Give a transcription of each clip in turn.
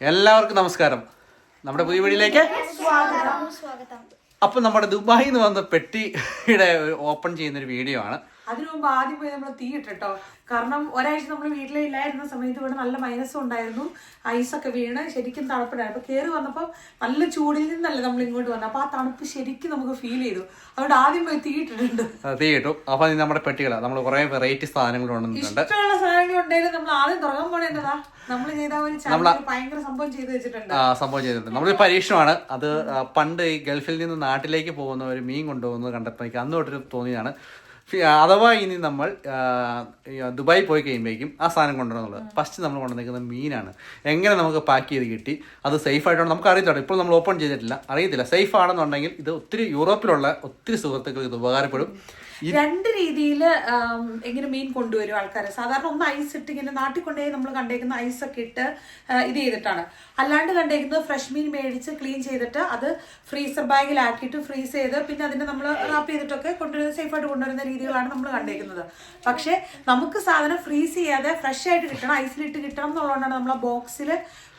എല്ലാവർക്കും നമസ്കാരം. നമ്മുടെ പുതിയ വീടിലേക്ക് അപ്പം നമ്മുടെ ദുബായിൽ നിന്ന് വന്ന പെട്ടിയുടെ ഓപ്പൺ ചെയ്യുന്ന ഒരു വീഡിയോ ആണ്. അതിനു മുമ്പ് ആദ്യം പോയി നമ്മൾ തീ ഇട്ടിട്ടോ. കാരണം ഒരാഴ്ച നമ്മൾ വീട്ടിലില്ലായിരുന്ന സമയത്ത് ഇവിടെ നല്ല മൈനസും ഉണ്ടായിരുന്നു. ഐസൊക്കെ വീണ് ശരിക്കും തണുപ്പുണ്ടായിരുന്നു. അപ്പൊ കയറി വന്നപ്പോൾ നല്ല ചൂടിൽ നിന്നല്ല നമ്മൾ ഇങ്ങോട്ട് വന്നത് അപ്പൊ ആ തണുപ്പ് ശരിക്കും നമുക്ക് ഫീൽ ചെയ്തു. അതുകൊണ്ട് ആദ്യം പോയി തീ ഇട്ടിട്ടുണ്ട്. തീ ഇട്ടു. അപ്പം നമ്മുടെ പെട്ടികളാണ് നമ്മൾ കുറേ വെറൈറ്റി സാധനങ്ങൾ ഇഷ്ടമുള്ള സാധനങ്ങൾ നമ്മൾ ആദ്യം തുടങ്ങാൻ പോണേണ്ടതാ നമ്മൾ ചെയ്ത ഒരു ചാനൽ ഭയങ്കര സംഭവം ചെയ്തു വെച്ചിട്ടുണ്ട്. ആ, സംഭവം ചെയ്തിട്ടുണ്ട് നമ്മളൊരു പരീക്ഷണമാണ്. അത് പണ്ട് ഈ ഗൾഫിൽ നിന്ന് നാട്ടിലേക്ക് പോകുന്ന ഒരു മീൻ കൊണ്ടുപോകുന്നത് കണ്ടപ്പോഴേക്ക് അന്ന് തൊട്ടൊരു തോന്നിയതാണ്. ഫി- അഥവാ ഇനി നമ്മൾ ദുബായി പോയി കഴിയുമ്പോഴേക്കും ആ സാധനം കൊണ്ടുവരുന്നുള്ളത് ഫസ്റ്റ് നമ്മൾ കൊണ്ടുവന്നിരിക്കുന്നത് മീനാണ്. എങ്ങനെ നമുക്ക് പാക്ക് ചെയ്ത് കിട്ടി അത് സേഫ് ആയിട്ടാണ് നമുക്ക് അറിയത്തില്ല ഇപ്പോൾ നമ്മൾ ഓപ്പൺ ചെയ്തിട്ടില്ല. അറിയത്തില്ല. സേഫ് ആണെന്നുണ്ടെങ്കിൽ ഇത് ഒത്തിരി യൂറോപ്പിലുള്ള ഒത്തിരി സുഹൃത്തുക്കൾക്ക് ഇത് ഉപകാരപ്പെടും. രണ്ട് രീതിയിൽ എങ്ങനെ മീൻ കൊണ്ടുവരും ആൾക്കാർ സാധാരണ ഒന്ന് ഐസ് ഇട്ട് ഇങ്ങനെ നാട്ടിൽ കൊണ്ടുപോയി നമ്മൾ കണ്ടേക്കുന്ന ഐസ് ഒക്കെ ഇട്ട് ഇത് ചെയ്തിട്ടാണ്. അല്ലാണ്ട് കണ്ടേക്കുന്നത് ഫ്രഷ് മീൻ മേടിച്ച് ക്ലീൻ ചെയ്തിട്ട് അത് ഫ്രീസർ ബാഗിലാക്കിയിട്ട് ഫ്രീസ് ചെയ്ത് പിന്നെ അതിനെ നമ്മൾ റാപ്പ് ചെയ്തിട്ടൊക്കെ കൊണ്ടുവരുന്ന സേഫായിട്ട് കൊണ്ടുവരുന്ന രീതികളാണ് നമ്മൾ കണ്ടേക്കുന്നത്. പക്ഷേ നമുക്ക് സാധനം ഫ്രീസ് ചെയ്യാതെ ഫ്രഷ് ആയിട്ട് കിട്ടണം ഐസിലിട്ട് കിട്ടണം എന്നുള്ളതുകൊണ്ടാണ് നമ്മൾ ആ ബോക്സിൽ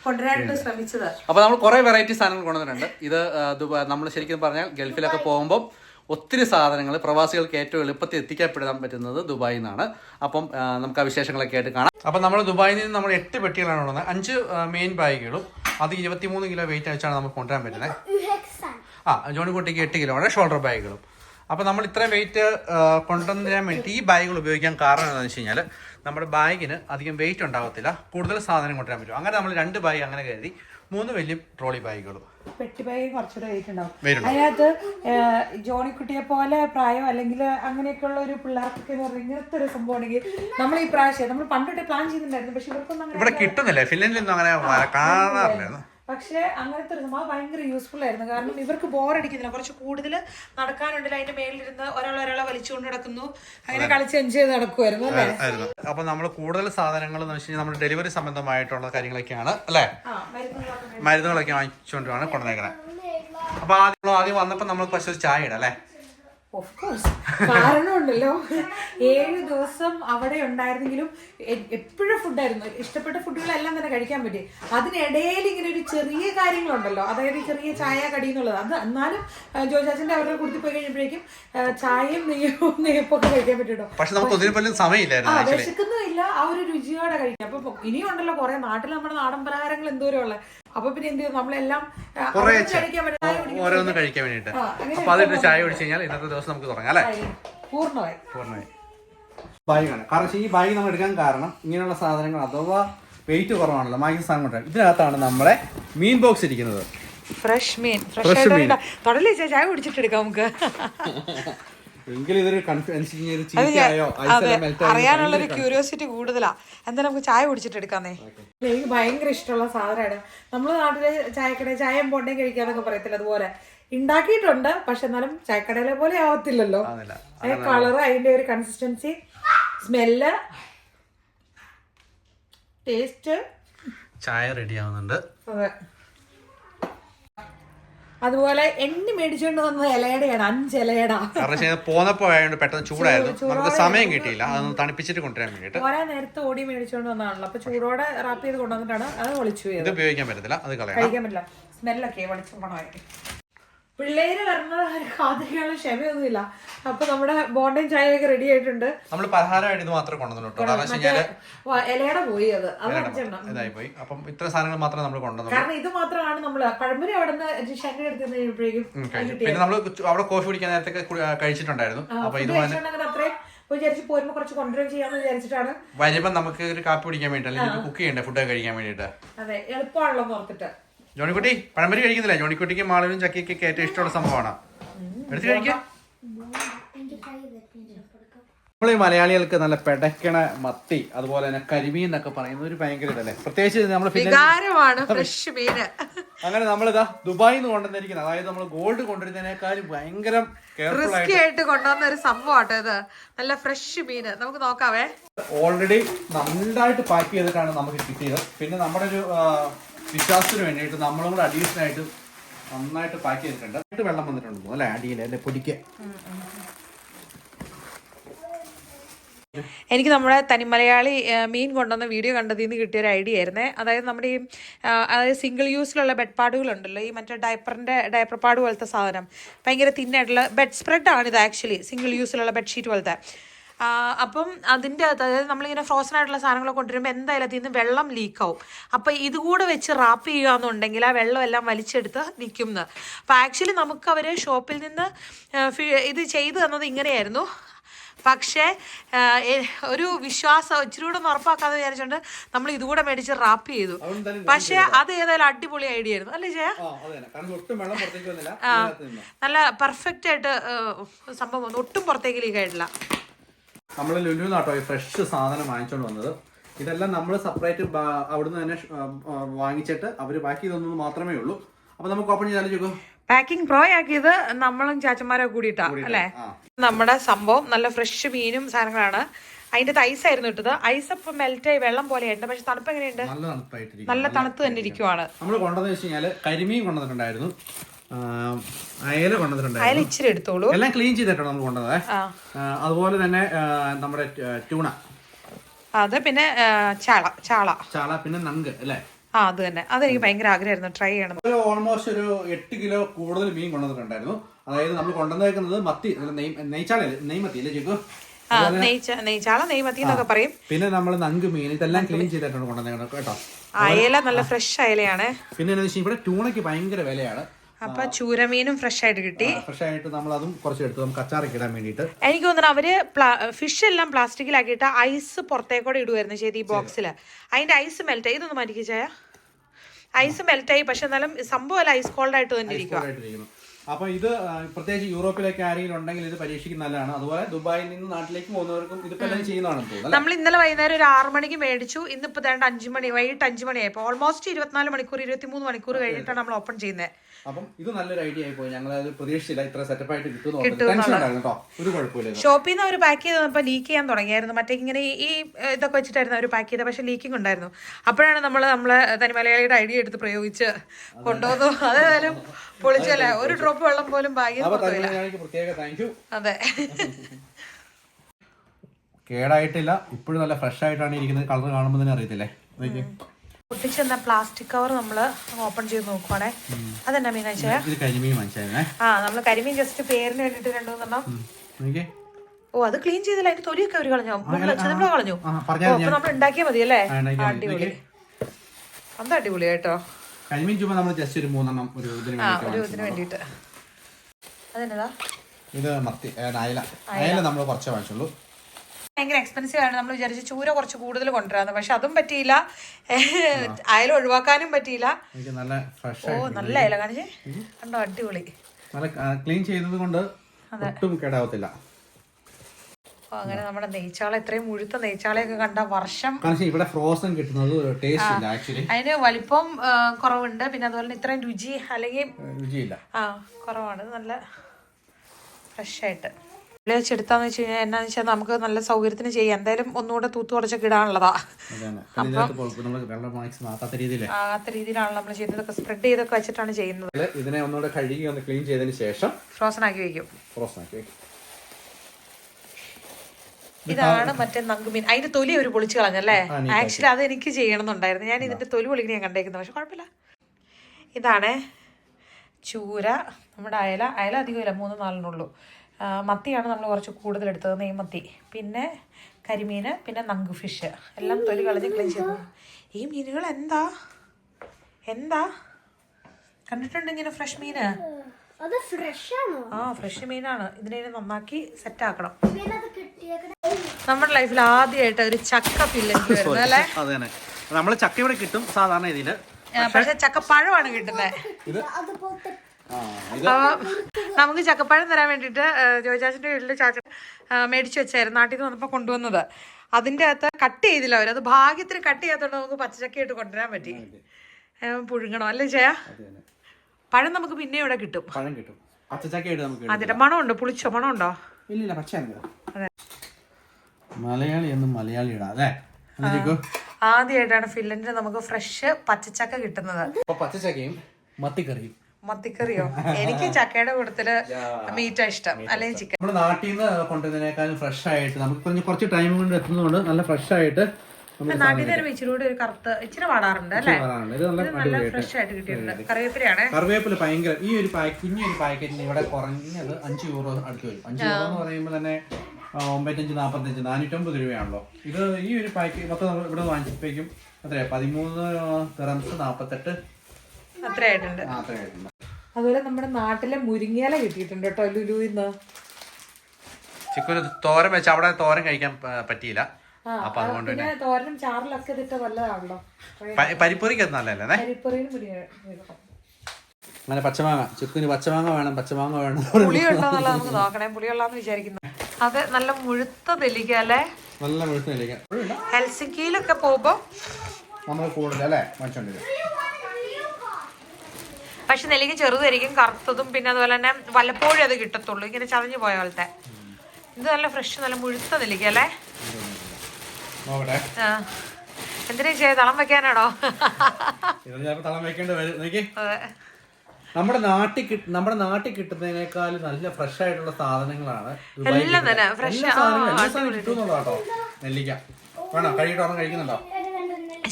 കൊണ്ടുവരാനായിട്ട് ശ്രമിച്ചത്. അപ്പോൾ നമ്മൾ കുറേ വെറൈറ്റി സാധനങ്ങൾ കൊണ്ടുവന്നിട്ടുണ്ട്. ഇത് നമ്മൾ ശരിക്കും പറഞ്ഞാൽ ഗൾഫിലൊക്കെ പോകുമ്പോൾ ഒത്തിരി സാധനങ്ങൾ പ്രവാസികൾക്ക് ഏറ്റവും എളുപ്പത്തിൽ എത്തിക്കപ്പെടാൻ പറ്റുന്നത് ദുബായിൽ നിന്നാണ്. അപ്പം നമുക്ക് ആ വിശേഷങ്ങളൊക്കെ ആയിട്ട് കാണാം. അപ്പം നമ്മൾ ദുബായിൽ നിന്ന് നമ്മൾ എട്ട് പെട്ടികളാണ് ഉള്ളത്. അഞ്ച് മെയിൻ ബാഗുകളും അത് ഇരുപത്തിമൂന്ന് കിലോ വെയിറ്റ് വെച്ചാണ് നമുക്ക് കൊണ്ടുവരാൻ പറ്റുന്നത്. ആ ജോണി ജോണിക്കുട്ടിക്ക് എട്ട് കിലോ ആണ് ഷോൾഡർ ബാഗുകളും അപ്പം നമ്മൾ ഇത്രയും വെയിറ്റ് കൊണ്ടുവരാൻ വേണ്ടി ഈ ബാഗുകൾ ഉപയോഗിക്കാൻ കാരണം എന്താണെന്ന് വെച്ച് കഴിഞ്ഞാൽ നമ്മുടെ ബാഗിന് അധികം വെയിറ്റ് ഉണ്ടാകത്തില്ല കൂടുതൽ സാധനം കൊണ്ടുവരാൻ പറ്റും. അങ്ങനെ നമ്മൾ രണ്ട് ബാഗ് അങ്ങനെ കരുതി മൂന്ന് വലിയ ട്രോളി ബാഗുകളും. പെട്ടിപ്പായി കുറച്ചുകൂടെ വെയിറ്റ് ഉണ്ടാവും. അതിനകത്ത് ജോണിക്കുട്ടിയെ പോലെ പ്രായം അല്ലെങ്കിൽ അങ്ങനെയൊക്കെയുള്ള ഒരു പിള്ളേർക്കൊക്കെ എന്ന് പറഞ്ഞാൽ ഇങ്ങനത്തെ ഒരു സംഭവമാണെങ്കിൽ നമ്മൾ ഈ പ്രാവശ്യം നമ്മൾ പണ്ടൊക്കെ പ്ലാൻ ചെയ്തിട്ടുണ്ടായിരുന്നു പക്ഷെ ഇവർക്കൊന്നും ഇവിടെ കിട്ടുന്നില്ല. ഫിലിമിലൊന്നും അങ്ങനെ കാണാറില്ലായിരുന്നു പക്ഷെ അങ്ങനത്തെ ഒരു സംഭവം ഭയങ്കര യൂസ്ഫുൾ ആയിരുന്നു. കാരണം ഇവർക്ക് ബോറടിക്കുന്നില്ല കുറച്ച് കൂടുതൽ നടക്കാനുണ്ടല്ലോ അതിന്റെ മേലിരുന്ന് ഒരാൾ ഒരാളെ വലിച്ചുകൊണ്ട് നടക്കുന്നു. അങ്ങനെ കളിച്ച് എൻജോയ് ചെയ്ത് നടക്കുമായിരുന്നു അല്ലേ? അപ്പൊ നമ്മൾ കൂടുതൽ സാധനങ്ങൾ എന്ന് വെച്ച് കഴിഞ്ഞാൽ നമ്മുടെ ഡെലിവറി സംബന്ധമായിട്ടുള്ള കാര്യങ്ങളൊക്കെയാണ് അല്ലേ? മരുന്നുകളൊക്കെ വാങ്ങിച്ചുകൊണ്ടാണ് കൊണ്ടുവന്നേക്കണേ അപ്പൊ ആദ്യം ആദ്യം വന്നപ്പോൾ നമ്മൾ പക്ഷേ ഒരു ചായ ഇടല്ലേ അല്ലേ? ഓഫ് കോഴ്സ് കാരണം ഉണ്ടല്ലോ ഏഴ് ദിവസം അവിടെ ഉണ്ടായിരുന്നെങ്കിലും എപ്പോഴും ഫുഡായിരുന്നു ഇഷ്ടപ്പെട്ട ഫുഡുകളെല്ലാം തന്നെ കഴിക്കാൻ പറ്റി. അതിനിടയിൽ ഇങ്ങനെ ഒരു ചെറിയ കാര്യങ്ങളുണ്ടല്ലോ. അതായത് ഈ ചെറിയ ചായ കടി എന്നുള്ളത്. അത് എന്നാലും ജോജാച്ചന്റെ അവരുടെ കൊടുത്തു പോയി കഴിഞ്ഞപ്പോഴേക്കും ചായയും നെയ്യും നെയ്യപ്പൊക്കെ കഴിക്കാൻ പറ്റുട്ടോ പക്ഷെ നമുക്ക് പോലും ആ സമയമില്ലായിരുന്നു ആക്ച്വലി ആ ഒരു രുചിയോടെ കഴിക്കാം. അപ്പൊ ഇനിയുണ്ടല്ലോ കുറെ നാട്ടിൽ നമ്മുടെ നാടൻ പലഹാരങ്ങൾ എന്തോരം ഉള്ളത് അപ്പൊ പിന്നെ എന്ത് നമ്മളെല്ലാം ഓരോന്ന് കഴിക്കാൻ വേണ്ടിട്ട് അപ്പൊ അതിട്ട് ചായ കുടിച്ച് കഴിഞ്ഞാൽ ഇന്നത്തെ ദിവസം നമുക്ക് തുടങ്ങാം അല്ലേ. പൂർണമായി. പൂർണമായി. ബാഗാണ് കാരണം ഈ ബാഗ് നമ്മൾ എടുക്കാൻ കാരണം ഇങ്ങനെയുള്ള സാധനങ്ങൾ അഥവാ വെയിറ്റ് കുറവാണല്ലോ മാഗി സാധനം കൊണ്ടാണ്. ഇതിനകത്താണ് നമ്മുടെ മീൻ ബോക്സ് ഇരിക്കുന്നത്. ഫ്രഷ് മീൻ. ഫ്രഷ് മീൻ. തുടലേ ചായ കുടിച്ചിട്ട് എടുക്കാം നമുക്ക്. എങ്കിലും ഇതൊരു കൺഫ്യൂൻസ് അത് ഞാൻ- ചീത്തയായോ? അതെ അറിയാനുള്ള ഒരു ക്യൂരിയോസിറ്റി കൂടുതലാ. എന്തായാലും നമുക്ക് ചായ കുടിച്ചിട്ട് എടുക്കാന്നേ. എനിക്ക് ഭയങ്കര ഇഷ്ടമുള്ള സാധനമാണ്. നമ്മൾ നാട്ടിലെ ചായക്കട ചായയും പൊണ്ടയും കഴിക്കാന്നൊക്കെ പറയത്തില്ല അതുപോലെ. ഉണ്ടാക്കിയിട്ടുണ്ട് പക്ഷെ എന്നാലും ചായക്കടയിലെ പോലെ ആവത്തില്ലല്ലോ. കളറ് അതിന്റെ ഒരു കൺസിസ്റ്റൻസി സ്മെല്ല് ടേസ്റ്റ് ചായ റെഡി ആവുന്നുണ്ട്. അതെ. അതുപോലെ എണ്ണി മേടിച്ചുകൊണ്ട് വന്നത് ഇലയുടെയാണ് അഞ്ച് ഇലയട പോന്നപ്പോ ആയതുകൊണ്ട് പെട്ടെന്ന് ചൂടായിരുന്നു. നമുക്ക് സമയം കിട്ടിയില്ല. അതൊന്ന് തണുപ്പിച്ചിട്ട് കൊണ്ടുവരാൻ വേണ്ടിട്ട് ഒരാ നേരത്തെ ഓടി മേടിച്ചുകൊണ്ട് വന്നതാണല്ലോ. അപ്പൊ ചൂടോടെ റാപ്പ് ചെയ്ത് കൊണ്ടുവന്നിട്ടാണ് അത് ഒളിച്ചു ഇത് ഉപയോഗിക്കാൻ പറ്റത്തില്ല. അത് കഴിക്കാൻ പറ്റില്ല. സ്മെല്ലൊക്കെ വെളിച്ചം പണമായി പിള്ളേര് വരുന്നത് കാത്തിരിക്കാനുള്ള ക്ഷമയൊന്നുമില്ല. അപ്പൊ നമ്മുടെ ബോണ്ടയും ചായയൊക്കെ റെഡി ആയിട്ടുണ്ട്. നമ്മൾ പലഹാരമായിട്ട് ഇത് മാത്രമേ കൊണ്ടുവന്നു കേട്ടോ. കാരണം വെച്ച് കഴിഞ്ഞാൽ വ- ഇലയുടെ പോയി അത്. ഇതായി പോയി അപ്പം ഇത്ര സാധനങ്ങൾ മാത്രമേ നമ്മൾ കൊണ്ടുവന്നു കാരണം ഇത് മാത്രമാണ് നമ്മൾ പഴമ്പുരി അവിടെ നിന്ന് ശങ്കര എടുത്ത് കഴിയുമ്പോഴേക്കും പിന്നെ നമ്മൾ അവിടെ കോഫി കുടിക്കാൻ നേരത്തെ കഴിച്ചിട്ടുണ്ടായിരുന്നു. അപ്പൊ ഇത് അത്രയും വിചാരിച്ച് പോരുമ്പോ കുറച്ച് കൊണ്ടുവരും ചെയ്യാന്ന് വിചാരിച്ചിട്ടാണ്. വരുമ്പോ നമുക്ക് ഒരു കാപ്പി കുടിക്കാൻ വേണ്ടി അല്ലെങ്കിൽ കുക്ക് ചെയ്യണ്ടേ? ഫുഡ് കഴിക്കാൻ വേണ്ടിട്ട് അതെ എളുപ്പമാണല്ലോ ഓർത്തിട്ട്. ജോണിക്കുട്ടി പഴംപരി കഴിക്കുന്നില്ല? ജോണിക്കുട്ടിക്ക് മാളിനും ചക്കിയൊക്കെ ഏറ്റവും ഇഷ്ടമുള്ള സംഭവമാണ്. എടുത്ത് കഴിക്കാം. നമ്മൾ ഈ മലയാളികൾക്ക് നല്ല പെടക്കണ മത്തി അതുപോലെ തന്നെ കരിമീൻ എന്നൊക്കെ പറയുന്നത് ഒരു ഭയങ്കര ഇതല്ലേ പ്രത്യേകിച്ച് നമ്മൾ വികാരമാണ് ഫ്രഷ് മീൻ അങ്ങനെ നമ്മളിതാ ദുബായിൽ നിന്ന് കൊണ്ടുവന്നിരിക്കുന്നത് അതായത് നമ്മൾ ഗോൾഡ് കൊണ്ടുവരുന്നതിനേക്കാളും ഭയങ്കര റിസ്കി ആയിട്ട് കൊണ്ടുവന്ന ഒരു സംഭവമാട്ടോ ഇത്. നല്ല ഫ്രഷ് മീൻ നമുക്ക് നോക്കാവേ. ഓൾറെഡി നന്നായിട്ട് പാക്ക് ചെയ്തിട്ടാണ് നമുക്ക് കിട്ടിയത്. പിന്നെ നമ്മുടെ ഒരു വിശ്വാസത്തിന് വേണ്ടിയിട്ട് നമ്മളും കൂടെ അഡീഷണൽ ആയിട്ട് നന്നായിട്ട് പാക്ക് ചെയ്തിട്ടുണ്ട്. വെള്ളം വന്നിട്ടുണ്ട് അല്ലെ അടിയിൽ അല്ലെ പൊടിക്ക്? എനിക്ക് നമ്മുടെ തനിമലയാളി മീൻ കൊണ്ടുവന്ന വീഡിയോ കണ്ടതിൽ നിന്ന് കിട്ടിയ ഒരു ഐഡിയ ആയിരുന്നേ. അതായത് നമ്മുടെ ഈ അതായത് സിംഗിൾ യൂസിലുള്ള ബെഡ് പാടുകളുണ്ടല്ലോ ഈ മറ്റേ ഡയപ്പറിന്റെ ഡയപ്പർ പാട് പോലത്തെ സാധനം. ഭയങ്കര തിന്നായിട്ടുള്ള ബെഡ് സ്പ്രെഡ് ആണ് ഇത് ആക്ച്വലി സിംഗിൾ യൂസിലുള്ള ബെഡ്ഷീറ്റ് പോലത്തെ. അപ്പം അതിന്റെ അകത്ത് അതായത് നമ്മളിങ്ങനെ ഫ്രോസൺ ആയിട്ടുള്ള സാധനങ്ങൾ കൊണ്ടുവരുമ്പോൾ എന്തായാലും അതിൽ നിന്ന് വെള്ളം ലീക്കാവും അപ്പോൾ ഇതുകൂടെ വെച്ച് റാപ്പ് ചെയ്യുകയെന്നുണ്ടെങ്കിൽ ആ വെള്ളം എല്ലാം വലിച്ചെടുത്ത് നിൽക്കുന്നത് അപ്പോൾ ആക്ച്വലി നമുക്ക് അവർ ഷോപ്പിൽ നിന്ന് ഇത് ചെയ്തു തന്നത് ഇങ്ങനെയായിരുന്നു. പക്ഷേ ഒരു വിശ്വാസം ഇച്ചിരി കൂടെ ഒന്ന് ഉറപ്പാക്കാന്ന് വിചാരിച്ചുകൊണ്ട് നമ്മൾ ഇതുകൂടെ മേടിച്ച് റാപ്പ് ചെയ്തു. പക്ഷേ അത് ഏതായാലും അടിപൊളി ഐഡിയ ആയിരുന്നു. അല്ലേ ജയ. നല്ല പെർഫെക്റ്റ് ആയിട്ട് സംഭവം ഒട്ടും പുറത്തേക്ക് ലീക്ക് ആയിട്ടില്ല. നമ്മൾ ലുലു നാട്ടോ ഈ ഫ്രഷ് സാധനം വാങ്ങിച്ചുകൊണ്ട് വന്നത്. ഇതെല്ലാം നമ്മൾ സെപ്പറേറ്റ് അവിടുന്ന് തന്നെ വാങ്ങിച്ചിട്ട് അവർ ബാക്കി ഇതൊന്നും മാത്രമേ ഉള്ളൂ. അപ്പൊ നമുക്ക് ഓപ്പൺ ചെയ്താലും ചോദിക്കും പാക്കിംഗ് പ്രോ ആക്കിയത് നമ്മളും ചാച്ചന്മാരെ കൂടിയിട്ടാ അല്ലേ? നമ്മുടെ സംഭവം നല്ല ഫ്രഷ് മീനും സാധനങ്ങളാണ്. അതിന്റെ ഐസ് ആയിരുന്നു ഇട്ടത്. ഐസ് ഇപ്പൊ മെൽറ്റ് ആയി വെള്ളം പോലെ പോലെയുണ്ട്. പക്ഷെ തണുപ്പ് എങ്ങനെയുണ്ട് നല്ല തണുപ്പ് തന്നെ ഇരിക്കുവാണ്. നമ്മൾ കൊണ്ടുവന്ന് വെച്ച് കഴിഞ്ഞാൽ കരിമീൻ കൊണ്ടുവന്നിട്ടുണ്ടായിരുന്നു. അയല കൊണ്ടുവന്നിട്ടുണ്ട് ഇച്ചിരി എടുത്തോളൂ. എല്ലാം ക്ലീൻ ചെയ്തിട്ടാണ് നമ്മൾ കൊണ്ടുവന്നത്. അതുപോലെ തന്നെ നമ്മുടെ ട്യൂണ അത് പിന്നെ ചാള ചാള. ചാള പിന്നെ നങ്ക് അല്ലേ? ആ അത് തന്നെ. അതെനിക്ക് ഭയങ്കര ആഗ്രഹമായിരുന്നു. ട്രൈ ചെയ്യണം. ഒരു ഓൾമോസ്റ്റ് ഒരു എട്ട് കിലോ കൂടുതൽ മീൻ കൊണ്ടുവന്നിട്ടുണ്ടായിരുന്നു. അതായത് നമ്മൾ കൊണ്ടുവന്നേക്കുന്നത് മത്തി നെയ്ച്ചാള നെയ്മത്തി അല്ലേ ചേക്കു? ആ നെയ്ച്ച നെയ്ച്ചാള നെയ്മത്തി എന്നൊക്കെ പറയും. പിന്നെ നമ്മൾ നങ്ക് മീൻ ഇതെല്ലാം ക്ലീൻ ചെയ്തിട്ടാണ് കൊണ്ടുവന്നേക്കുന്നത് കേട്ടോ. അയല നല്ല ഫ്രഷ് അയലയാണ്. പിന്നെ ഇവിടെ ട്യൂണയ്ക്ക് ഭയങ്കര വിലയാണ്. അപ്പൊ ചൂരമീനും ഫ്രഷ് ആയിട്ട് കിട്ടി. ഫ്രഷ് ആയിട്ട് നമ്മൾ അതും കുറച്ച് എടുത്തു. നമുക്ക് അച്ചാറൊക്കെ ഇടാൻ വേണ്ടിയിട്ട്. എനിക്ക് തോന്നുന്നു അവർ ഫിഷ് എല്ലാം പ്ലാസ്റ്റിക്കിലാക്കിയിട്ട് ഐസ് പുറത്തേക്കൂടെ ഇടുമായിരുന്നു ചെയ്ത് ഈ ബോക്സിൽ അതിന്റെ ഐസ് മെൽറ്റ് ഇതൊന്നും മാറ്റിച്ചായ ഐസ് മെൽറ്റ് ആയി. പക്ഷെ എന്നാലും സംഭവം അല്ല ഐസ് കോൾഡ് ആയിട്ട് തന്നെ ഇരിക്കുക അപ്പൊ ഇത് പ്രത്യേകിച്ച് യൂറോപ്പിലേക്ക് ആരെങ്കിലും ഉണ്ടെങ്കിൽ ഇത് പരീക്ഷിക്കുന്ന നല്ലതാണ്. അതുപോലെ ദുബായിൽ നിന്ന് നാട്ടിലേക്ക് പോകുന്നവർക്കും ഇത് എല്ലാം ചെയ്യുന്നതാണെന്ന് തോന്നുന്നു നമ്മൾ ഇന്നലെ വൈകുന്നേരം ഒരു ആറ് മണിക്ക് മേടിച്ചു. ഇന്നിപ്പോ വേണ്ട അഞ്ചു മണി വൈകിട്ട് അഞ്ചു മണിയായപ്പോൾ ഓൾമോസ്റ്റ് ഇരുപത്തിനാല് മണിക്കൂർ ഇരുപത്തിമൂന്ന് മണിക്കൂർ കഴിഞ്ഞിട്ടാണ് നമ്മൾ ഓപ്പൺ ചെയ്യുന്നത്. അപ്പം ഇത് നല്ലൊരു ഐഡിയ ആയി പോയി. ഞങ്ങൾ അത് പ്രതീക്ഷിച്ചില്ല ഇത്ര സെറ്റപ്പ് ആയിട്ട് കേട്ടോ ഒരു. ഷോപ്പിൽ നിന്ന് അവർ പാക്ക് ചെയ്ത് തന്നപ്പോൾ ലീക്ക് ചെയ്യാൻ തുടങ്ങിയായിരുന്നു. മറ്റേ ഇങ്ങനെ ഈ ഇതൊക്കെ വെച്ചിട്ടായിരുന്നു അവർ പാക്ക് ചെയ്ത പക്ഷെ ലീക്കിംഗ് ഉണ്ടായിരുന്നു. അപ്പോഴാണ് നമ്മൾ നമ്മളെ തനിമലയാളിയുടെ ഐഡിയ എടുത്ത് പ്രയോഗിച്ച് കൊണ്ടുവന്നു അതേതായാലും പൊളിച്ചല്ലേ? ഒരു ഡ്രോപ്പ് വെള്ളം പോലും ഭാഗ്യം അതെ. കേടായിട്ടില്ല. ഇപ്പോഴും നല്ല ഫ്രഷ് ആയിട്ടാണ് ഇരിക്കുന്നത്. കളർ കാണുമ്പോൾ തന്നെ അറിയത്തില്ലേ. പൊട്ടിച്ചെന്ന പ്ലാസ്റ്റിക് കവർ നമ്മൾ ഓപ്പൺ ചെയ്ത് നോക്കുവാണേ. അതെന്നാ കരിമീൻ വാങ്ങിച്ചായിരുന്നേ ആ നമ്മൾ കരിമീൻ ജസ്റ്റ് പേരിന് വേണ്ടിട്ട് രണ്ടു മൂന്നെണ്ണം. ഓ അത് ക്ലീൻ ചെയ്തില്ല അതിന്റെ തൊലിയൊക്കെ അവർ കളഞ്ഞു? നമ്മൾ കളഞ്ഞു. അപ്പൊ നമ്മൾ ഉണ്ടാക്കിയാ മതി അല്ലേ. അടിപൊളി അത് അടിപൊളി. കേട്ടോ കരിമീൻ ചുമ നമ്മൾ ജസ്റ്റ് ഒരു മൂന്നെണ്ണം ഒരു ഇതിന് ആ ഒരു ഇതിന് വേണ്ടിട്ട് അതെന്നതാ? ഇത് മത്തി അയല. അയല. നമ്മൾ കുറച്ച് വാങ്ങിച്ചുള്ളൂ. ഭയങ്കര എക്സ്പെൻസീവ് ആണ്. നമ്മൾ വിചാരിച്ചു ചൂര കുറച്ച് കൂടുതൽ കൊണ്ടുവരാന്ന്. പക്ഷെ അതും പറ്റിയില്ല. അയല ഒഴിവാക്കാനും പറ്റിയില്ല. എനിക്ക് നല്ല ഫ്രഷ് ഓ നല്ല അയല കാണിച്ചേ. കണ്ടോ അടിപൊളി. നല്ല ക്ലീൻ ചെയ്തത് കൊണ്ട് ഒട്ടും കേടാവത്തില്ല. അങ്ങനെ നമ്മുടെ നെയ്ച്ചാള ഇത്രയും മുഴുത്ത നെയ്ച്ചാളയൊക്കെ കണ്ട വർഷം. ഇവിടെ ഫ്രോസൺ കിട്ടുന്നത് ടേസ്റ്റ് ഇല്ല ആക്ച്വലി അതിന് വലിപ്പം കുറവുണ്ട്. പിന്നെ അതുപോലെ ഇത്രയും രുചി അല്ലെങ്കിൽ രുചിയില്ല. ആ കുറവാണ്. നല്ല ഫ്രഷ് ആയിട്ട് ഇവിടെ വെച്ചെടുത്താന്ന് വെച്ച് കഴിഞ്ഞാൽ എന്നാന്ന് വെച്ചാൽ നമുക്ക് നല്ല സൗകര്യത്തിന് ചെയ്യാം. എന്തായാലും ഒന്നുകൂടെ തൂത്തു കുറച്ചൊക്കെ ഇടാനുള്ളതാ. ആകാത്ത രീതിയിലാണ് നമ്മൾ ചെയ്യുന്നത്. സ്പ്രെഡ് ചെയ്തൊക്കെ വെച്ചിട്ടാണ് ചെയ്യുന്നത്. ഇതിനെ ഒന്നുകൂടെ കഴുകി ഒന്ന് ക്ലീൻ ചെയ്തതിന് ശേഷം ഫ്രോസൺ ആക്കി വെക്കും. ഫ്രോസൺ ആക്കി വെക്കും. ഇതാണ് മറ്റേ നങ്കുമീൻ. അതിന്റെ തൊലി ഒരു പൊളിച്ച് കളഞ്ഞല്ലേ ആക്ച്വലി അത് എനിക്ക് ചെയ്യണമെന്നുണ്ടായിരുന്നു. ഞാൻ ഇതിന്റെ തൊലി പൊളിക്കുന്ന ഞാൻ കണ്ടേക്കുന്നത്. പക്ഷെ കുഴപ്പമില്ല. ഇതാണ് ചൂര നമ്മുടെ അയല. അയല അധികമില്ല. മൂന്ന് നാലിനുള്ളൂ മത്തിയാണ് നമ്മൾ കുറച്ച് കൂടുതൽ എടുത്തത് നെയ്മത്തി പിന്നെ കരിമീൻ പിന്നെ നങ്ക് ഫിഷ്. എല്ലാം തൊലി കളഞ്ഞ് ക്ലീൻ ചെയ്തു. ഈ മീനുകൾ എന്താ? എന്താ? കണ്ടിട്ടുണ്ട് ഇങ്ങനെ ഫ്രഷ് മീന്? ആ ഫ്രഷ് മീനാണ്. ഇതിനെ നന്നാക്കി സെറ്റ് ആക്കണം. നമ്മുടെ ലൈഫിൽ ആദ്യമായിട്ട് ഒരു ചക്ക പില്ലെങ്കിൽ വരുന്നത് അല്ലേ? അത് നമ്മൾ ചക്ക ഇവിടെ കിട്ടും സാധാരണ രീതിയിൽ പക്ഷെ ചക്ക പഴമാണ് കിട്ടുന്നത് നമുക്ക് ചക്കപ്പഴം തരാൻ വേണ്ടിയിട്ട് ജോയിച്ചാച്ചിന്റെ വീട്ടിൽ ചാച്ച മേടിച്ചു വെച്ചായിരുന്നു നാട്ടിൽ നിന്ന് വന്നപ്പോൾ കൊണ്ടുവന്നത്. അതിന്റെ അകത്ത് കട്ട് ചെയ്തില്ല അവർ അത് ഭാഗ്യത്തിന് കട്ട് ചെയ്യാത്തോണ്ട് നമുക്ക് പച്ചച്ചക്കയായിട്ട് കൊണ്ടുവരാൻ പറ്റി. പുഴുങ്ങണം അല്ലേ ചേ പഴം നമുക്ക് പിന്നെ ഇവിടെ കിട്ടും. പഴം കിട്ടും. അതിന്റെ മണമുണ്ടോ? പുളിച്ചോ മണമുണ്ടോ? ഇല്ലില്ല അതെ. മലയാളി എന്നും മലയാളി ഇടാം അല്ലേ ആദ്യമായിട്ടാണ് ഫില്ലന്റിന് നമുക്ക് ഫ്രഷ് പച്ചച്ചക്ക കിട്ടുന്നത്. പച്ചച്ചക്കയും മത്തിക്കറിയും. മത്തിക്കറിയോ? എനിക്ക് ചക്കയുടെ കൂട്ടത്തിൽ മീറ്റാ ഇഷ്ടം. അല്ലെങ്കിൽ ചിക്കൻ. നമ്മുടെ നാട്ടിൽ നിന്ന് കൊണ്ടുവന്നതിനേക്കാളും ഫ്രഷ് ആയിട്ട് നമുക്ക് കുറച്ച് കുറച്ച് ടൈം കൊണ്ട് എത്തുന്നതുകൊണ്ട് നല്ല ഫ്രഷ് ആയിട്ട് നമുക്ക് നാട്ടിൽ ഇച്ചിരി കൂടി ഒരു കറുത്ത് ഇച്ചിരി അല്ലേ? ഇത് നല്ല ഫ്രഷ് ആയിട്ട് കിട്ടിയിട്ടുണ്ട്. കറിവേപ്പിലയാണേ. കറിവേപ്പില ഭയങ്കര ഈ ഒരു പാക്ക് ഒരു പാക്കറ്റിന് ഇവിടെ കുറഞ്ഞത് അഞ്ച് യൂറോ അടുത്ത് വരും. അഞ്ച് യൂറോ എന്ന് പറയുമ്പോൾ തന്നെ ഒമ്പത്തഞ്ച് നാൽപ്പത്തഞ്ച് നാനൂറ്റമ്പത് രൂപയാണല്ലോ. ഇത് ഈ ഒരു പാക്ക് മൊത്തം നമ്മൾ ഇവിടെ വാങ്ങിച്ചപ്പോഴേക്കും അത്രയാ പതിമൂന്ന് തെറംസ് നാൽപ്പത്തെട്ട് അത്രയായിട്ടുണ്ട്. അതുപോലെ നമ്മുടെ നാട്ടിലെ മുരിങ്ങയില കിട്ടിയിട്ടുണ്ട് കേട്ടോ ലുലുന്ന് തോരൻ വെച്ച് അവിടെ തോരൻ കഴിക്കാൻ പറ്റിയില്ല. അപ്പൊ അതുകൊണ്ട് പിന്നെ തോരനും ചാറിലൊക്കെ ഇതിട്ട് വല്ലതാണല്ലോ. പരിപ്പൊറിക്ക് നല്ലല്ലേ അങ്ങനെ പച്ചമാങ്ങ ചുക്കുന് പച്ചമാങ്ങ വേണം പച്ചമാങ്ങ വേണം. പുളി ഉണ്ടോന്നുള്ളത് നമുക്ക് നോക്കണേ പുളി ഉള്ളാന്ന് വിചാരിക്കുന്നു. അത് നല്ല മുഴുത്ത നെല്ലിക്ക അല്ലേ? നല്ല മുഴുത്ത നെല്ലിക്ക. പോകുമ്പോ നമ്മൾ കൂടുതൽ അല്ലേ മനുഷ്യന്റെ പക്ഷെ നെല്ലിക്ക ചെറുതായിരിക്കും കറുത്തതും പിന്നെ അതുപോലെ തന്നെ വല്ലപ്പോഴും അത് കിട്ടത്തുള്ളൂ. ഇങ്ങനെ ചതഞ്ഞു പോയ പോലത്തെ. ഇത് നല്ല ഫ്രഷ് നല്ല മുഴുത്ത നെല്ലിക്ക ആ. എന്തിനാ ചെയ്ത് തളം വെക്കാനാണോ? തളം വെക്കേണ്ടി വരും. നമ്മുടെ നാട്ടിൽ നമ്മുടെ നാട്ടിൽ കിട്ടുന്നതിനേക്കാൾ നല്ല ഫ്രഷ് ആയിട്ടുള്ള സാധനങ്ങളാണ് എല്ലാം തന്നെ ഫ്രഷ് നെല്ലിക്ക. വേണോ? കഴിയിട്ട് കഴിക്കുന്നുണ്ടോ?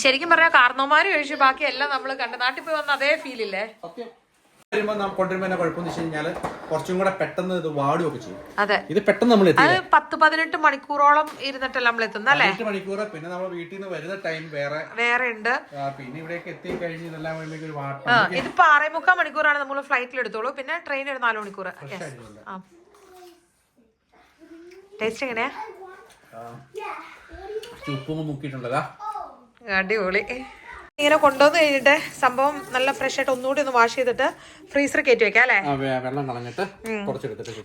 ശരിക്കും പറഞ്ഞാൽ കാർന്നോമാര് കഴിച്ചു ബാക്കി എല്ലാം നമ്മൾ കണ്ട്. നാട്ടിൽ പോയി വന്ന അതേ ഫീലില്ലേ ഇല്ലേ? സത്യം. വരുമ്പോ നാം കൊണ്ടുവരുമ്പോ എന്നാ കുഴപ്പമെന്ന് വെച്ച് കഴിഞ്ഞാൽ കുറച്ചും കൂടെ പെട്ടെന്ന് ഇത് വാടുകയൊക്കെ ചെയ്യും. അതെ. ഇത് പെട്ടെന്ന് നമ്മൾ അത് പത്ത് പതിനെട്ട് മണിക്കൂറോളം ഇരുന്നിട്ടല്ല നമ്മൾ എത്തുന്ന അല്ലേ? എട്ട് മണിക്കൂർ പിന്നെ നമ്മൾ വീട്ടിൽ നിന്ന് വരുന്ന ടൈം വേറെ. വേറെ ഉണ്ട്. പിന്നെ ഇവിടേക്ക് എത്തി കഴിഞ്ഞ് ഇതെല്ലാം കഴിയുമ്പോഴേക്കും ഒരു വാട്ടം ഇതിപ്പോ ആറേ മുക്കാൽ മണിക്കൂറാണ് നമ്മൾ ഫ്ലൈറ്റിൽ എടുത്തോളൂ. പിന്നെ ട്രെയിൻ ഒരു നാല് മണിക്കൂർ ടേസ്റ്റ് എങ്ങനെയാ? ഉപ്പും മുക്കിയിട്ടുള്ളതാ അടിപൊളി. ഇങ്ങനെ കൊണ്ടുവന്ന് കഴിഞ്ഞിട്ട് സംഭവം നല്ല ഫ്രഷ് ആയിട്ട് ഒന്നുകൂടി ഒന്ന് വാഷ് ചെയ്തിട്ട് ഫ്രീസറിൽ കയറ്റി വെക്കാം അല്ലേ? വെള്ളം കളഞ്ഞിട്ട്